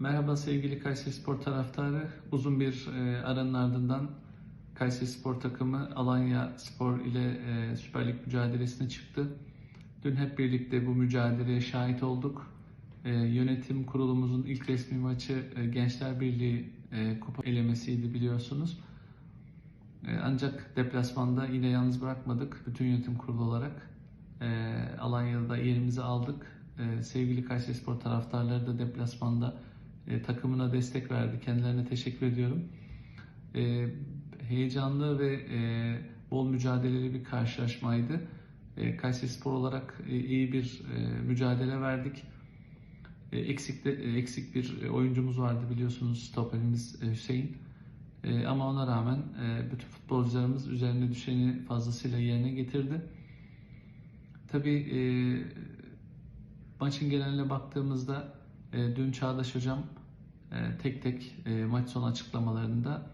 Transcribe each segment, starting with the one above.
Merhaba sevgili Kayseri Spor taraftarı. Uzun bir e, aranın ardından Kayseri Spor takımı Alanya Spor ile e, Süper Lig mücadelesine çıktı. Dün hep birlikte bu mücadeleye şahit olduk. E, yönetim kurulumuzun ilk resmi maçı e, Gençler Birliği e, kupa elemesiydi biliyorsunuz. E, ancak deplasmanda yine yalnız bırakmadık bütün yönetim kurulu olarak. E, Alanya'da yerimizi aldık. E, sevgili Kayseri Spor taraftarları da deplasmanda e, takımına destek verdi. Kendilerine teşekkür ediyorum. E, heyecanlı ve e, bol mücadeleli bir karşılaşmaydı. E, Kayseri Spor olarak e, iyi bir e, mücadele verdik. E, eksik, de, e, eksik bir e, oyuncumuz vardı biliyorsunuz stoperimiz e, Hüseyin. E, ama ona rağmen e, bütün futbolcularımız üzerine düşeni fazlasıyla yerine getirdi. Tabii e, maçın geneline baktığımızda e, dün Çağdaş Hocam tek tek e, maç sonu açıklamalarında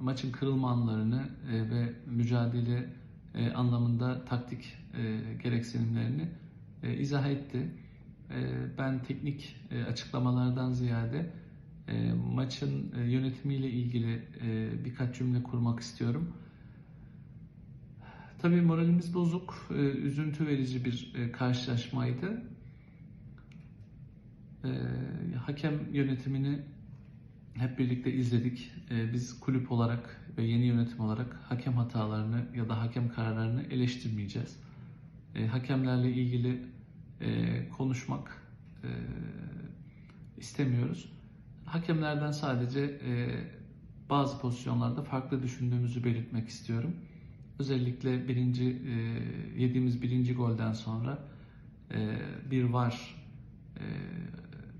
maçın kırılma anlarını e, ve mücadele e, anlamında taktik e, gereksinimlerini e, izah etti. E, ben teknik e, açıklamalardan ziyade e, maçın e, yönetimiyle ilgili e, birkaç cümle kurmak istiyorum. Tabii moralimiz bozuk, e, üzüntü verici bir e, karşılaşmaydı. E, hakem yönetimini hep birlikte izledik. E, biz kulüp olarak ve yeni yönetim olarak hakem hatalarını ya da hakem kararlarını eleştirmeyeceğiz. E, hakemlerle ilgili e, konuşmak e, istemiyoruz. Hakemlerden sadece e, bazı pozisyonlarda farklı düşündüğümüzü belirtmek istiyorum. Özellikle birinci yediğimiz birinci golden sonra bir var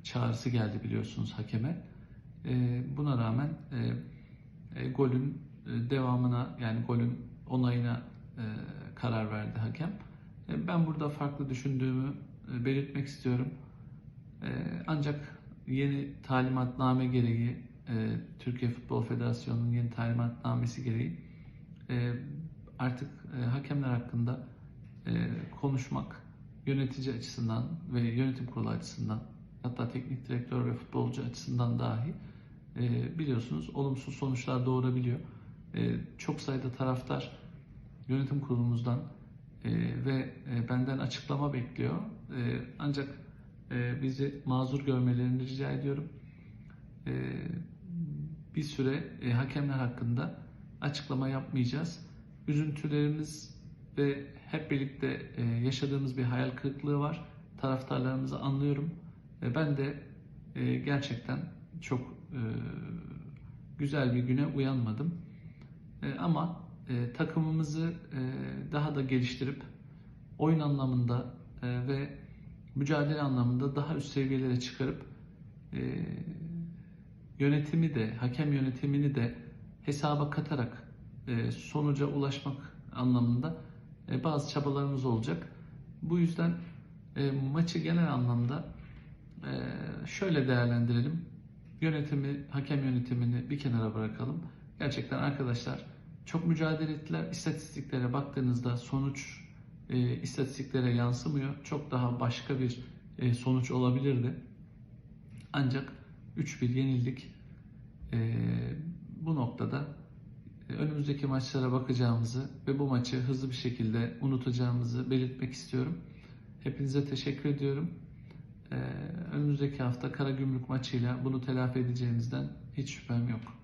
çağrısı geldi biliyorsunuz hakeme. E, buna rağmen e, e, golün e, devamına yani golün onayına karar verdi hakem. Ben burada farklı düşündüğümü belirtmek istiyorum. Ancak yeni talimatname gereği Türkiye Futbol Federasyonu'nun yeni talimatnamesi gereği artık hakemler hakkında konuşmak yönetici açısından ve yönetim kurulu açısından hatta teknik direktör ve futbolcu açısından dahi e, biliyorsunuz olumsuz sonuçlar doğurabiliyor. E, çok sayıda taraftar yönetim kurulumuzdan e, ve e, benden açıklama bekliyor. E, ancak e, bizi mazur görmelerini rica ediyorum. E, bir süre e, hakemler hakkında açıklama yapmayacağız. Üzüntülerimiz ve hep birlikte e, yaşadığımız bir hayal kırıklığı var. Taraftarlarımızı anlıyorum. E, ben de e, gerçekten çok güzel bir güne uyanmadım. E, ama e, takımımızı e, daha da geliştirip oyun anlamında e, ve mücadele anlamında daha üst seviyelere çıkarıp e, yönetimi de, hakem yönetimini de hesaba katarak e, sonuca ulaşmak anlamında e, bazı çabalarımız olacak. Bu yüzden e, maçı genel anlamda e, şöyle değerlendirelim. Yönetimi, hakem yönetimini bir kenara bırakalım. Gerçekten arkadaşlar çok mücadele ettiler. İstatistiklere baktığınızda sonuç e, istatistiklere yansımıyor. Çok daha başka bir e, sonuç olabilirdi. Ancak 3-1 yenildik. E, bu noktada e, önümüzdeki maçlara bakacağımızı ve bu maçı hızlı bir şekilde unutacağımızı belirtmek istiyorum. Hepinize teşekkür ediyorum. E, önümüzdeki hafta Karagümrük maçıyla bunu telafi edeceğimizden hiç şüphem yok.